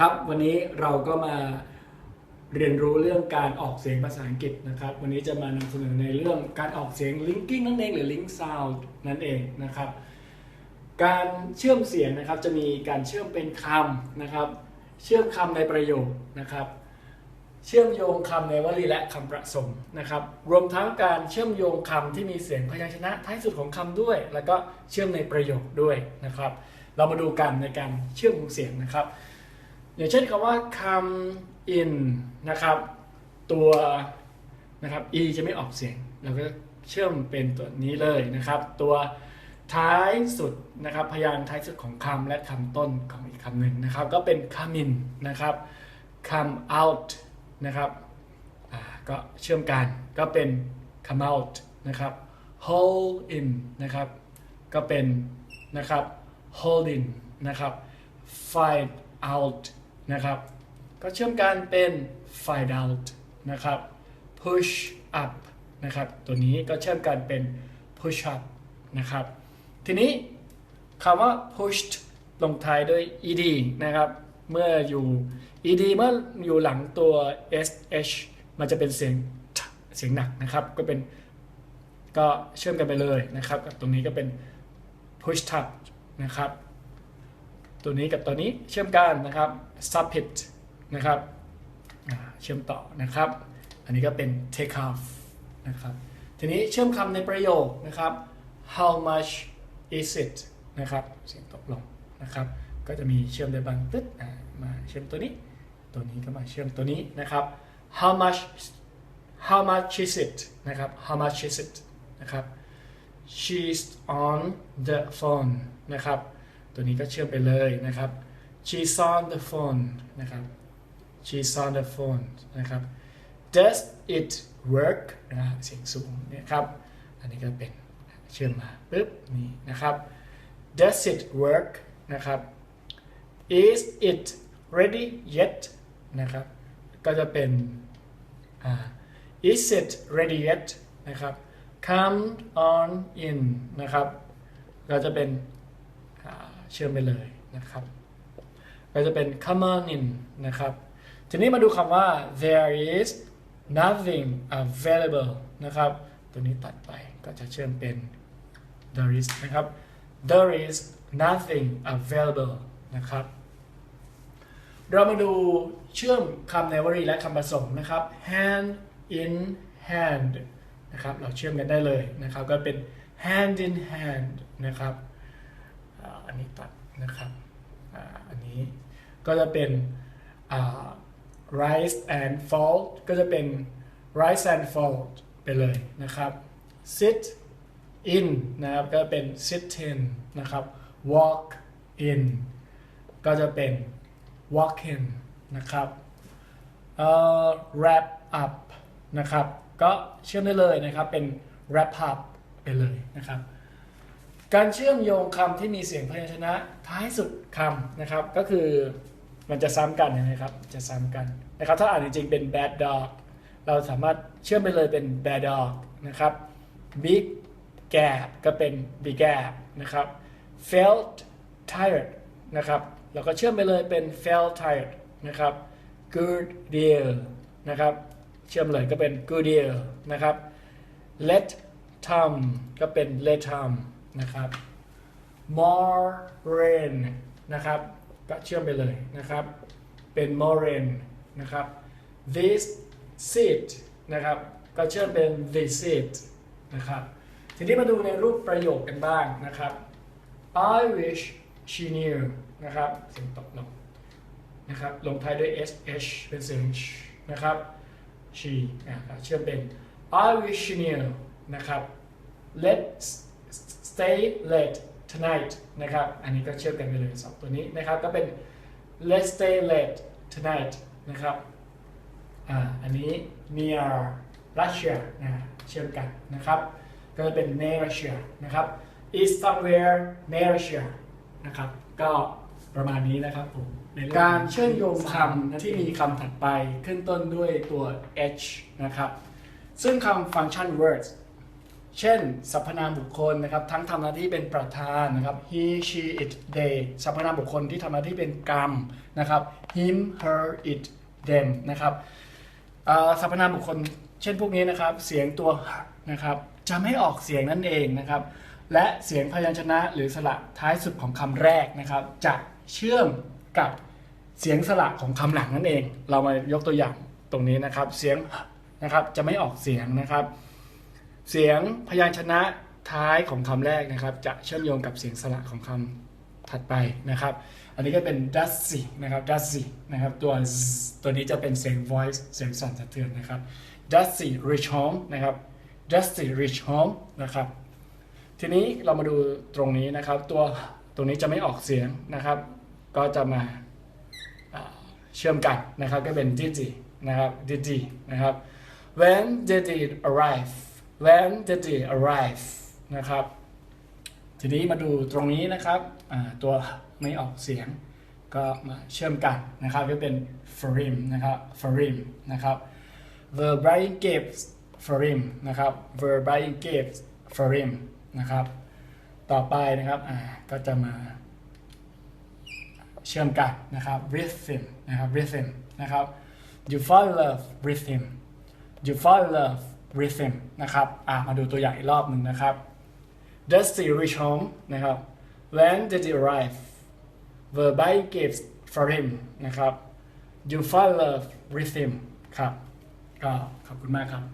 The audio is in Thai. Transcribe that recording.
ครับวันนี้เราก็มาเรียนรู้เรื่องการออกเสียงภาษาอังกฤษนะครับ วันนี้จะมานำเสนอในเรื่องการออกเสียง linking นั่นเองหรือ link sound นั่นเองนะครับ การเชื่อมเสียงนะครับจะมีการเชื่อมเป็นคำนะครับ เชื่อมคำในประโยคนะครับ เชื่อมโยงคำในวลีและคำประสมนะครับ รวมทั้งการเชื่อมโยงคำที่มีเสียงพยัญชนะท้ายสุดของคำด้วย แล้วก็เชื่อมในประโยคด้วยนะครับ เรามาดูกันในการเชื่อมของเสียงนะครับ อย่างเช่นคำว่า come in นะครับ ตัวนะครับ e จะไม่ออกเสียง เราก็เชื่อมเป็นตัวนี้เลยนะครับ ตัวท้ายสุดนะครับ พยางค์ท้ายสุดของคำและคำต้นของอีกคำหนึ่งนะครับ ก็เป็น come in นะครับ come out นะครับก็เชื่อมกันก็เป็น come out นะครับ hold in นะครับ ก็เป็นนะครับ hold in นะครับ find out นะครับ ก็เชื่อมกันเป็น find out นะครับ push up นะครับ ตัวนี้ก็เชื่อมกันเป็น push up นะครับ ทีนี้คำว่า pushed ลงท้ายด้วย ed นะครับ เมื่ออยู่ ed เมื่ออยู่หลังตัว sh มันจะเป็นเสียงเสียงหนักนะครับ ก็เป็นก็เชื่อมกันไปเลยนะครับกับตรงนี้ก็เป็น push up นะครับ ตัวนี้กับตัวนี้เชื่อมกันนะครับ subit นะครับเชื่อมต่อนะครับ อันนี้ก็เป็น take off นะครับ ทีนี้เชื่อมคำในประโยคนะครับ how much is it นะครับเสียงตกลงนะครับ ก็จะมีเชื่อมได้บางตึ๊ดมาเชื่อมตัวนี้ ตัวนี้ก็มาเชื่อมตัวนี้นะครับ how much how much is it นะครับ how much is it นะครับ she's on the phone นะครับ ตัวนี้ก็เชื่อมไปเลยนะครับ she's on the phone นะครับ she's on the phone นะครับ does it work นะเสียงสูงเนะครับ อันนี้ก็เป็นเชื่อมมาปุ๊บนี่นะครับ does it work นะครับ is it ready yet นะครับ ก็จะเป็น is it ready yet นะครับ come on in นะครับ ก็จะเป็น เชื่อมไปเลยนะครับ ก็จะเป็น come on in นะครับ ทีนี้มาดูคำว่า there is nothing available นะครับ ตัวนี้ตัดไปก็จะเชื่อมเป็น there is นะครับ there is nothing available นะครับ เรามาดูเชื่อมคำในวลีและคำผสมนะครับ hand in hand นะครับ เราเชื่อมกันได้เลยนะครับ ก็เป็น hand in hand นะครับ อันนี้ตัดนะครับอันนี้ก็จะเป็น rise and fall ก็จะเป็น rise and fall ไปเลยนะครับ sit in นะครับก็เป็น sit in นะครับ walk in ก็จะเป็น walk in นะครับ wrap up นะครับ ก็เชื่อมได้เลยนะครับเป็น wrap up ไปเลยนะครับ การเชื่อมโยงคำที่มีเสียงพยัญชนะท้ายสุดคำนะครับ ก็คือมันจะซ้ำกันนะครับ จะซ้ำกันนะครับถ้าอ่านจริงๆเป็น bad dog เราสามารถเชื่อมไปเลยเป็น bad dog นะครับ big gap ก็เป็น big gap นะครับ felt tired นะครับเราก็เชื่อมไปเลยเป็น felt tired นะครับ good deal นะครับ เชื่อมเลยก็เป็น good deal นะครับ let Tom ก็เป็น let Tom นะครับ more rain นะครับก็เชื่อมไปเลยนะครับ เป็น more rain นะครับ this seat นะครับ ก็เชื่อมเป็น this seat นะครับ ทีนี้มาดูในรูปประโยคกันบ้างนะครับ I wish she knew นะครับเสียงตกลงนะครับ ลงท้ายด้วย sh เป็นเสียงนะครับ she อะเชื่อมเป็น I wish she knew นะครับ let's stay late tonight นะครับ อันนี้ก็เชื่อมกันไปเลยสองตัวนี้นะครับ ก็เป็น let's stay late tonight นะครับ อ่า อันนี้ near Russia นะ เชื่อมกันนะครับ ก็จะเป็น near Russia นะครับ is somewhere near Russia นะครับ ก็ประมาณนี้นะครับผมในการเชื่อมโยงคำที่มีคำถัดไปขึ้นต้นด้วยตัว h นะครับ ซึ่งคำ function words เช่นสรรพนามบุคคลนะครับทั้งทำหน้าที่เป็นประธานนะครับ he she it they สรรพนามบุคคลที่ทำหน้าที่เป็นกรรมนะครับ him her it them นะครับสรรพนามบุคคลเช่นพวกนี้นะครับเสียงตัวนะครับจะไม่ออกเสียงนั่นเองนะครับและเสียงพยัญชนะหรือสระท้ายสุดของคำแรกนะครับ จะเชื่อมกับเสียงสระของคำหลังนั่นเอง เรามายกตัวอย่างตรงนี้นะครับ เสียงนะครับจะไม่ออกเสียงนะครับ เสียงพยัญชนะท้ายของคำแรกนะครับ จะเชื่อมโยงกับเสียงสระของคำถัดไปนะครับ อันนี้ก็เป็น dusty นะครับ dusty นะครับตัวตัวนี้จะเป็นเสียง voice เสียงสั่นสะเทือนนะครับ dusty reach home นะครับ dusty reach home นะครับทีนี้เรามาดูตรงนี้นะครับ ตัวตรงนี้จะไม่ออกเสียงนะครับ ก็จะมาเชื่อมกันนะครับ ก็เป็น didi นะครับ didi นะครับ when did it arrive when did it arrive นะครับ ทีนี้มาดูตรงนี้นะครับตัวไม่ออกเสียงก็มาเชื่อมกันนะครับก็เป็น frim นะครับ frim นะครับ verb r i n g gives frim นะครับ verb r i n g gives frim นะครับ ต่อไปนะครับก็จะมาเชื่อมกันนะครับ rhythm นะครับ rhythm นะครับ you fall in love with him you fall in love rhythm นะครับอ่ามาดูตัวอย่างอีกรอบหนึ่งนะครับ does he reach home นะครับ when did he arrive verb by gives for him นะครับ you fall in love with him ครับก็ขอบคุณมากครับ